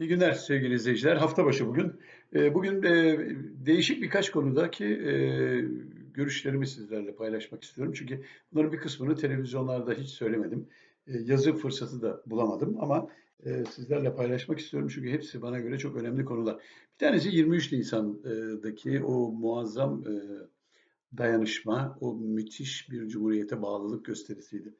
İyi günler sevgili izleyiciler. Hafta başı bugün. Ee, Bugün e, değişik birkaç konudaki e, görüşlerimi sizlerle paylaşmak istiyorum. Çünkü bunların bir kısmını televizyonlarda hiç söylemedim. E, Yazı fırsatı da bulamadım ama sizlerle paylaşmak istiyorum. Çünkü hepsi bana göre çok önemli konular. Bir tanesi 23 Nisan'daki o muazzam dayanışma, o müthiş bir cumhuriyete bağlılık gösterisiydi.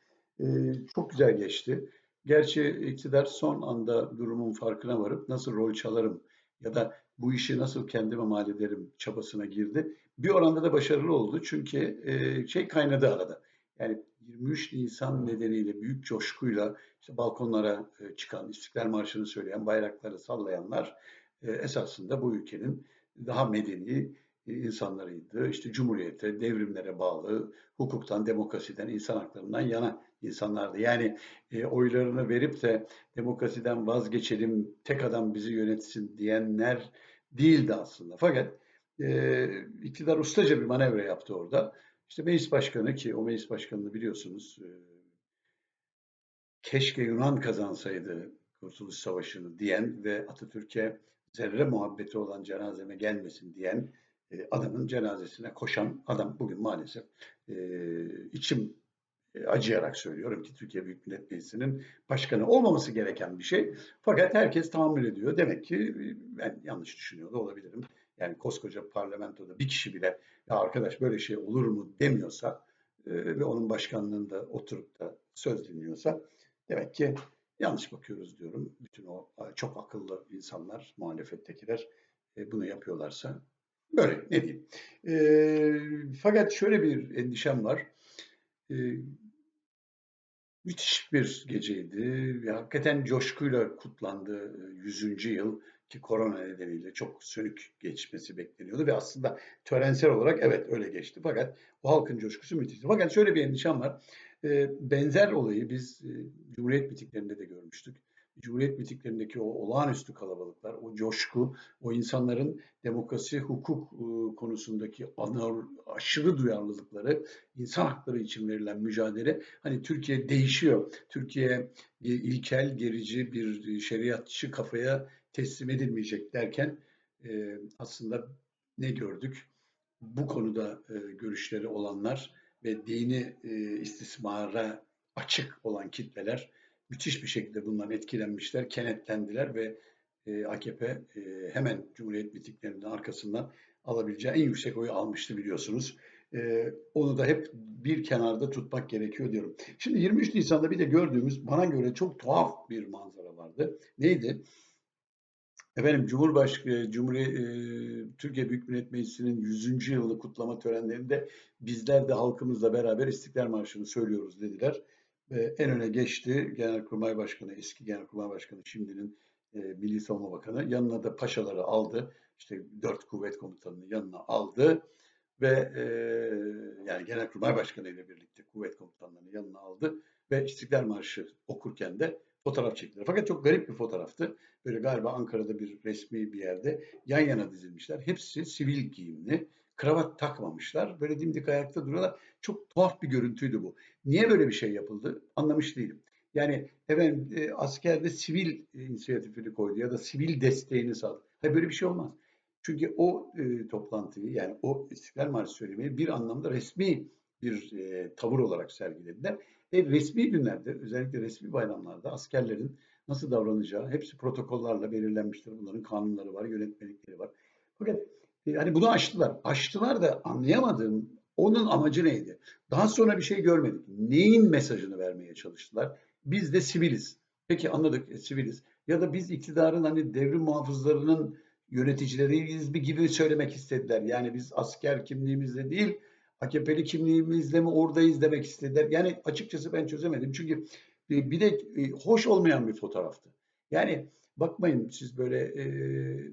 Çok güzel geçti. Gerçi iktidar son anda durumun farkına varıp nasıl rol çalarım ya da bu işi nasıl kendime mal ederim çabasına girdi. Bir oranda da başarılı oldu çünkü e, şey kaynadı arada. Yani 23 Nisan nedeniyle büyük coşkuyla işte balkonlara e, çıkan, İstiklal Marşı'nı söyleyen, bayrakları sallayanlar e, esasında bu ülkenin daha medeni insanlarıydı. İşte cumhuriyete, devrimlere bağlı, hukuktan, demokrasiden, insan haklarından yana insanlardı. Yani e, oylarını verip de demokrasiden vazgeçelim, tek adam bizi yönetsin diyenler değildi aslında. Fakat e, iktidar ustaca bir manevra yaptı orada. İşte meclis başkanı ki o meclis başkanını biliyorsunuz e, keşke Yunan kazansaydı Kurtuluş Savaşı'nı diyen ve Atatürk'e zerre muhabbeti olan cenazeme gelmesin diyen e, adamın cenazesine koşan adam bugün maalesef e, içim e, acıyarak söylüyorum ki Türkiye Büyük Millet Meclisi'nin başkanı olmaması gereken bir şey. Fakat herkes tahammül ediyor. Demek ki e, ben yanlış düşünüyor da olabilirim. Yani koskoca parlamentoda bir kişi bile ya arkadaş böyle şey olur mu demiyorsa ve onun başkanlığında oturup da söz dinliyorsa demek ki yanlış bakıyoruz diyorum. Bütün o çok akıllı insanlar, muhalefettekiler bunu yapıyorlarsa böyle ne diyeyim. fakat şöyle bir endişem var. Müthiş bir geceydi. Ve hakikaten coşkuyla kutlandı 100. yıl ki korona nedeniyle çok sönük geçmesi bekleniyordu ve aslında törensel olarak evet öyle geçti. Fakat o halkın coşkusu müthişti. Fakat şöyle bir endişem var. Benzer olayı biz Cumhuriyet mitinglerinde de görmüştük. Cumhuriyet mitinglerindeki o olağanüstü kalabalıklar, o coşku, o insanların demokrasi, hukuk e, konusundaki aşırı duyarlılıkları, insan hakları için verilen mücadele, hani Türkiye değişiyor. Türkiye ilkel, gerici bir şeriatçı kafaya teslim edilmeyecek derken aslında ne gördük? Bu konuda görüşleri olanlar ve dini istismara açık olan kitleler müthiş bir şekilde bundan etkilenmişler, kenetlendiler ve e, AKP e, hemen Cumhuriyet mitinglerinin arkasından alabileceği en yüksek oyu almıştı biliyorsunuz. E, onu da hep bir kenarda tutmak gerekiyor diyorum. Şimdi 23 Nisan'da bir de gördüğümüz bana göre çok tuhaf bir manzara vardı. Neydi? Efendim Cumhurbaşkanı Cumhuriyet e, Türkiye Büyük Millet Meclisi'nin 100. yılını kutlama törenlerinde bizler de halkımızla beraber İstiklal Marşı'nı söylüyoruz dediler en öne geçti Genelkurmay Başkanı, eski Genelkurmay Başkanı, şimdinin e, Milli Savunma Bakanı. Yanına da paşaları aldı. İşte dört kuvvet komutanını yanına aldı ve e, yani Genelkurmay Başkanı ile birlikte kuvvet komutanlarını yanına aldı ve İstiklal Marşı okurken de fotoğraf çektiler. Fakat çok garip bir fotoğraftı. Böyle galiba Ankara'da bir resmi bir yerde yan yana dizilmişler. Hepsi sivil giyimli kravat takmamışlar. Böyle dimdik ayakta duruyorlar. Çok tuhaf bir görüntüydü bu. Niye böyle bir şey yapıldı? Anlamış değilim. Yani efendim e, askerde sivil e, inisiyatifini koydu ya da sivil desteğini sağladı. Hayır böyle bir şey olmaz. Çünkü o e, toplantıyı yani o İstiklal Marşı söylemeyi bir anlamda resmi bir e, tavır olarak sergilediler. Ve resmi günlerde özellikle resmi bayramlarda askerlerin nasıl davranacağı hepsi protokollarla belirlenmiştir. Bunların kanunları var, yönetmelikleri var. Fakat yani bunu aştılar. Aştılar da anlayamadığım onun amacı neydi? Daha sonra bir şey görmedik. Neyin mesajını vermeye çalıştılar? Biz de siviliz. Peki anladık e, siviliz. Ya da biz iktidarın hani devrim muhafızlarının yöneticileriyiz bir gibi söylemek istediler. Yani biz asker kimliğimizle değil AKP'li kimliğimizle mi oradayız demek istediler. Yani açıkçası ben çözemedim. Çünkü bir de e, hoş olmayan bir fotoğraftı. Yani Bakmayın siz böyle e,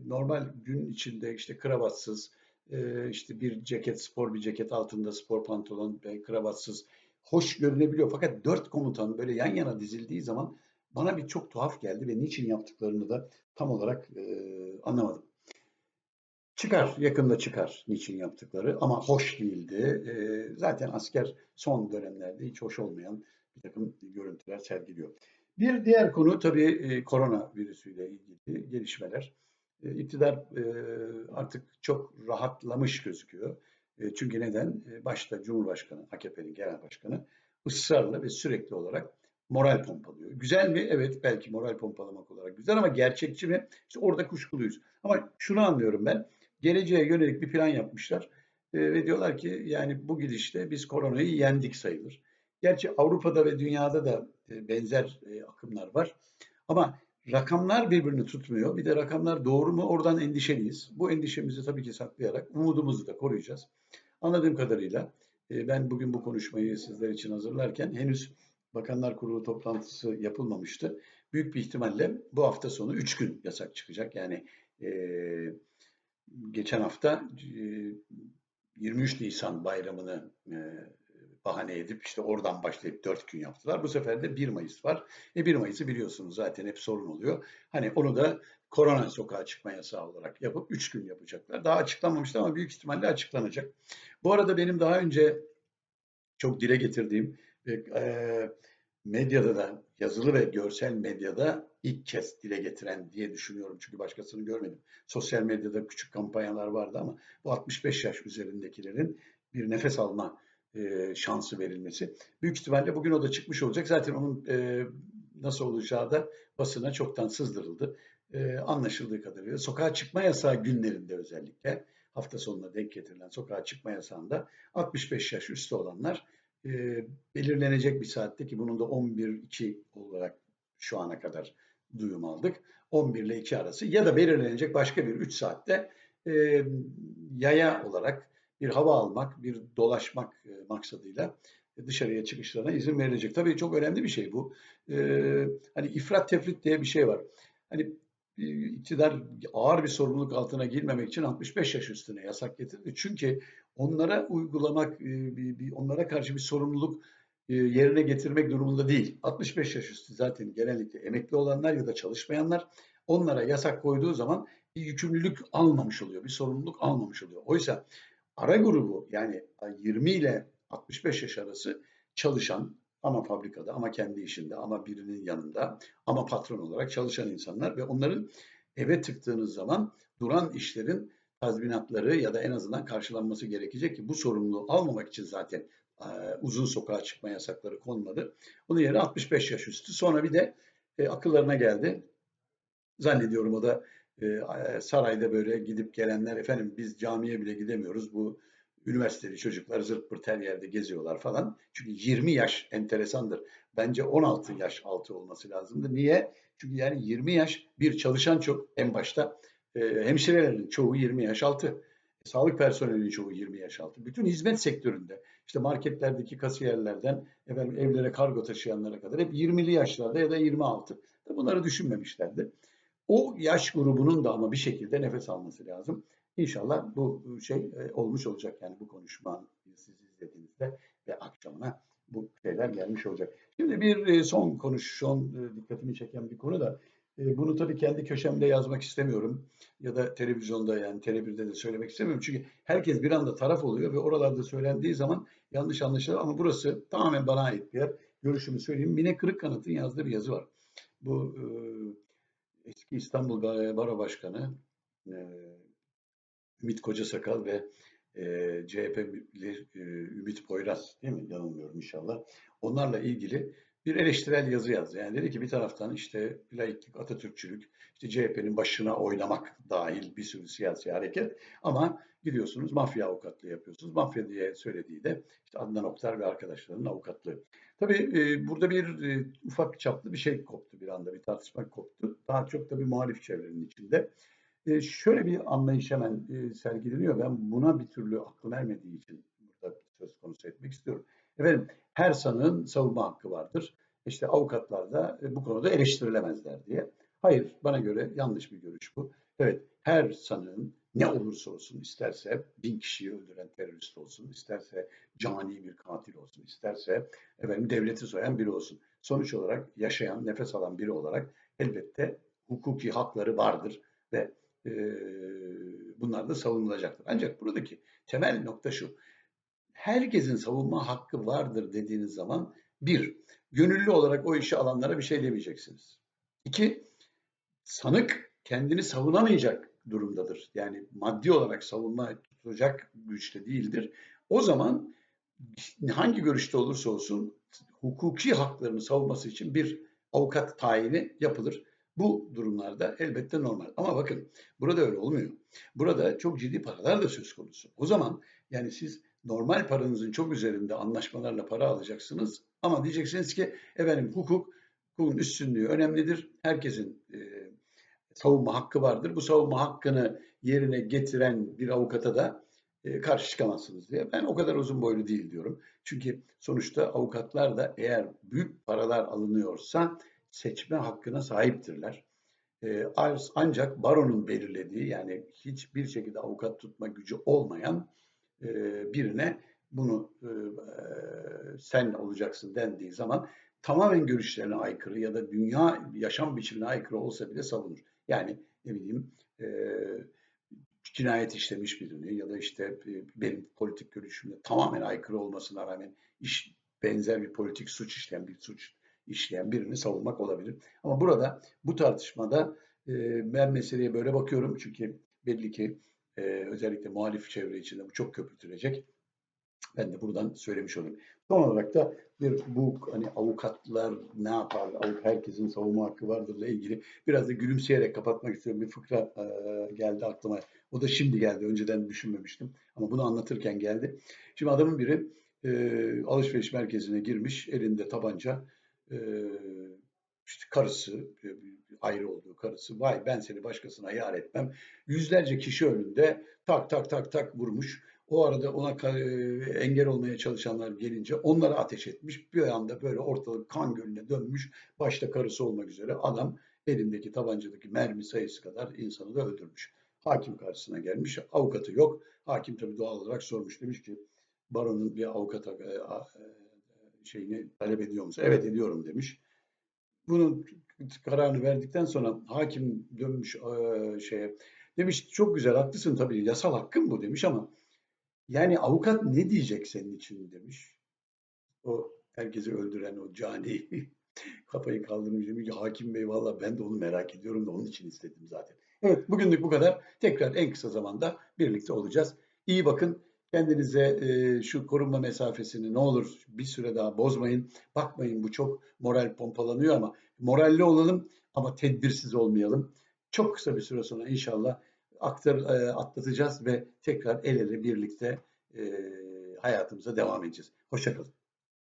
normal gün içinde işte kravatsız, e, işte bir ceket, spor bir ceket altında spor pantolon ve kravatsız hoş görünebiliyor. Fakat dört komutan böyle yan yana dizildiği zaman bana bir çok tuhaf geldi ve niçin yaptıklarını da tam olarak e, anlamadım. Çıkar, yakında çıkar niçin yaptıkları ama hoş değildi. E, zaten asker son dönemlerde hiç hoş olmayan bir takım görüntüler sergiliyor. Bir diğer konu tabii e, korona virüsüyle ilgili gelişmeler. E, iktidar e, artık çok rahatlamış gözüküyor. Çünkü neden? Başta Cumhurbaşkanı, AKP'nin genel başkanı ısrarla ve sürekli olarak moral pompalıyor. Güzel mi? Evet belki moral pompalamak olarak güzel ama gerçekçi mi? İşte orada kuşkuluyuz. Ama şunu anlıyorum ben. Geleceğe yönelik bir plan yapmışlar. Ve diyorlar ki yani bu gidişte biz koronayı yendik sayılır. Gerçi Avrupa'da ve dünyada da e, benzer e, akımlar var. Ama rakamlar birbirini tutmuyor. Bir de rakamlar doğru mu? Oradan endişeliyiz. Bu endişemizi tabii ki saklayarak umudumuzu da koruyacağız. Anladığım kadarıyla e, ben bugün bu konuşmayı sizler için hazırlarken henüz Bakanlar Kurulu toplantısı yapılmamıştı. Büyük bir ihtimalle bu hafta sonu 3 gün yasak çıkacak. Yani e, geçen hafta e, 23 Nisan bayramını e, bahane edip işte oradan başlayıp 4 gün yaptılar. Bu sefer de 1 Mayıs var. E 1 Mayıs'ı biliyorsunuz zaten hep sorun oluyor. Hani onu da korona sokağa çıkma yasağı olarak yapıp 3 gün yapacaklar. Daha açıklanmamıştı ama büyük ihtimalle açıklanacak. Bu arada benim daha önce çok dile getirdiğim ve e, medyada da yazılı ve görsel medyada ilk kez dile getiren diye düşünüyorum. Çünkü başkasını görmedim. Sosyal medyada küçük kampanyalar vardı ama bu 65 yaş üzerindekilerin bir nefes alma e, şansı verilmesi. Büyük ihtimalle bugün o da çıkmış olacak. Zaten onun e, nasıl olacağı da basına çoktan sızdırıldı. E, anlaşıldığı kadarıyla sokağa çıkma yasağı günlerinde özellikle hafta sonuna denk getirilen sokağa çıkma yasağında 65 yaş üstü olanlar e, belirlenecek bir saatte ki bunun da 11-2 olarak şu ana kadar duyum aldık. 11 ile 2 arası ya da belirlenecek başka bir 3 saatte e, yaya olarak bir hava almak, bir dolaşmak e, maksadıyla dışarıya çıkışlarına izin verilecek. Tabii çok önemli bir şey bu. Ee, hani ifrat tefrit diye bir şey var. Hani iktidar ağır bir sorumluluk altına girmemek için 65 yaş üstüne yasak getirdi. Çünkü onlara uygulamak, bir, onlara karşı bir sorumluluk yerine getirmek durumunda değil. 65 yaş üstü zaten genellikle emekli olanlar ya da çalışmayanlar onlara yasak koyduğu zaman bir yükümlülük almamış oluyor, bir sorumluluk almamış oluyor. Oysa ara grubu yani 20 ile 65 yaş arası çalışan ama fabrikada ama kendi işinde ama birinin yanında ama patron olarak çalışan insanlar ve onların eve tıktığınız zaman duran işlerin tazminatları ya da en azından karşılanması gerekecek ki bu sorumluluğu almamak için zaten uzun sokağa çıkma yasakları konmadı. Onun yerine 65 yaş üstü. Sonra bir de akıllarına geldi. Zannediyorum o da e, sarayda böyle gidip gelenler efendim biz camiye bile gidemiyoruz. Bu üniversiteli çocuklar zırt pırt her yerde geziyorlar falan. Çünkü 20 yaş enteresandır. Bence 16 yaş altı olması lazımdı. Niye? Çünkü yani 20 yaş bir çalışan çok en başta e, hemşirelerin çoğu 20 yaş altı. Sağlık personelinin çoğu 20 yaş altı. Bütün hizmet sektöründe işte marketlerdeki kasiyerlerden efendim evlere kargo taşıyanlara kadar hep 20'li yaşlarda ya da 26. Bunları düşünmemişlerdi. O yaş grubunun da ama bir şekilde nefes alması lazım. İnşallah bu şey e, olmuş olacak. Yani bu konuşma siz izlediğinizde ve akşamına bu şeyler gelmiş olacak. Şimdi bir e, son konuş, son e, dikkatimi çeken bir konu da bunu tabii kendi köşemde yazmak istemiyorum ya da televizyonda yani telebirde de söylemek istemiyorum. Çünkü herkes bir anda taraf oluyor ve oralarda söylendiği zaman yanlış anlaşılır ama burası tamamen bana ait bir yer. Görüşümü söyleyeyim. Mine Kırıkkanıt'ın yazdığı bir yazı var. Bu eski İstanbul Baro Başkanı Ümit Kocasakal ve e, CHP'li e, Ümit Poyraz değil mi? Yanılmıyorum inşallah. Onlarla ilgili bir eleştirel yazı yazdı. Yani dedi ki bir taraftan işte laiklik, Atatürkçülük, işte CHP'nin başına oynamak dahil bir sürü siyasi hareket ama gidiyorsunuz mafya avukatlığı yapıyorsunuz. Mafya diye söylediği de işte Adnan Oktar ve arkadaşlarının avukatlığı. Tabii e, burada bir e, ufak çaplı bir şey koptu bir anda, bir tartışma koptu. Daha çok da bir muhalif çevrenin içinde. E, şöyle bir anlayış hemen e, sergileniyor. Ben buna bir türlü aklım ermediği için burada söz konusu etmek istiyorum. Efendim her sanığın savunma hakkı vardır. İşte avukatlar da e, bu konuda eleştirilemezler diye. Hayır, bana göre yanlış bir görüş bu. Evet, her sanığın ne olursa olsun, isterse bin kişiyi öldüren terörist olsun, isterse cani bir katil olsun, isterse efendim devleti soyan biri olsun. Sonuç olarak yaşayan, nefes alan biri olarak elbette hukuki hakları vardır ve bunlar da savunulacaktır. Ancak buradaki temel nokta şu. Herkesin savunma hakkı vardır dediğiniz zaman bir, gönüllü olarak o işi alanlara bir şey demeyeceksiniz. İki, sanık kendini savunamayacak durumdadır. Yani maddi olarak savunma tutacak güçte değildir. O zaman hangi görüşte olursa olsun hukuki haklarını savunması için bir avukat tayini yapılır. Bu durumlarda elbette normal. Ama bakın burada öyle olmuyor. Burada çok ciddi paralar da söz konusu. O zaman yani siz normal paranızın çok üzerinde anlaşmalarla para alacaksınız. Ama diyeceksiniz ki efendim hukuk, hukukun üstünlüğü önemlidir. Herkesin e, savunma hakkı vardır. Bu savunma hakkını yerine getiren bir avukata da e, karşı çıkamazsınız diye. Ben o kadar uzun boylu değil diyorum. Çünkü sonuçta avukatlar da eğer büyük paralar alınıyorsa seçme hakkına sahiptirler. E, ancak baronun belirlediği yani hiçbir şekilde avukat tutma gücü olmayan e, birine bunu sen olacaksın dendiği zaman tamamen görüşlerine aykırı ya da dünya yaşam biçimine aykırı olsa bile savunur. Yani ne bileyim cinayet işlemiş birini ya da işte benim politik görüşümle tamamen aykırı olmasına rağmen iş benzer bir politik suç işleyen bir suç işleyen birini savunmak olabilir. Ama burada bu tartışmada e, ben meseleye böyle bakıyorum çünkü belli ki e, özellikle muhalif çevre içinde bu çok köpürtülecek. Ben de buradan söylemiş olayım. Son olarak da bir bu hani avukatlar ne yapar, avuk herkesin savunma hakkı vardırla ilgili biraz da gülümseyerek kapatmak istiyorum. Bir fıkra e, geldi aklıma. O da şimdi geldi. Önceden düşünmemiştim. Ama bunu anlatırken geldi. Şimdi adamın biri e, alışveriş merkezine girmiş. Elinde tabanca. E, işte karısı, ayrı olduğu karısı. Vay ben seni başkasına yar etmem. Yüzlerce kişi önünde tak tak tak tak vurmuş. O arada ona e, engel olmaya çalışanlar gelince onlara ateş etmiş. Bir anda böyle ortalık kan gölüne dönmüş. Başta karısı olmak üzere adam elindeki tabancadaki mermi sayısı kadar insanı da öldürmüş. Hakim karşısına gelmiş. Avukatı yok. Hakim tabii doğal olarak sormuş. Demiş ki baronun bir avukata e, e, şeyini talep ediyor musun? Evet ediyorum demiş. Bunun kararını verdikten sonra hakim dönmüş şeye demiş çok güzel haklısın tabii yasal hakkın bu demiş ama yani avukat ne diyecek senin için demiş. O herkesi öldüren o cani kafayı kaldırmış demiş ki hakim bey valla ben de onu merak ediyorum da onun için istedim zaten. Evet bugünlük bu kadar. Tekrar en kısa zamanda birlikte olacağız. İyi bakın. Kendinize e, şu korunma mesafesini ne olur bir süre daha bozmayın. Bakmayın bu çok moral pompalanıyor ama moralli olalım ama tedbirsiz olmayalım. Çok kısa bir süre sonra inşallah aktar e, atlatacağız ve tekrar el ele birlikte e, hayatımıza devam edeceğiz. Hoşçakalın.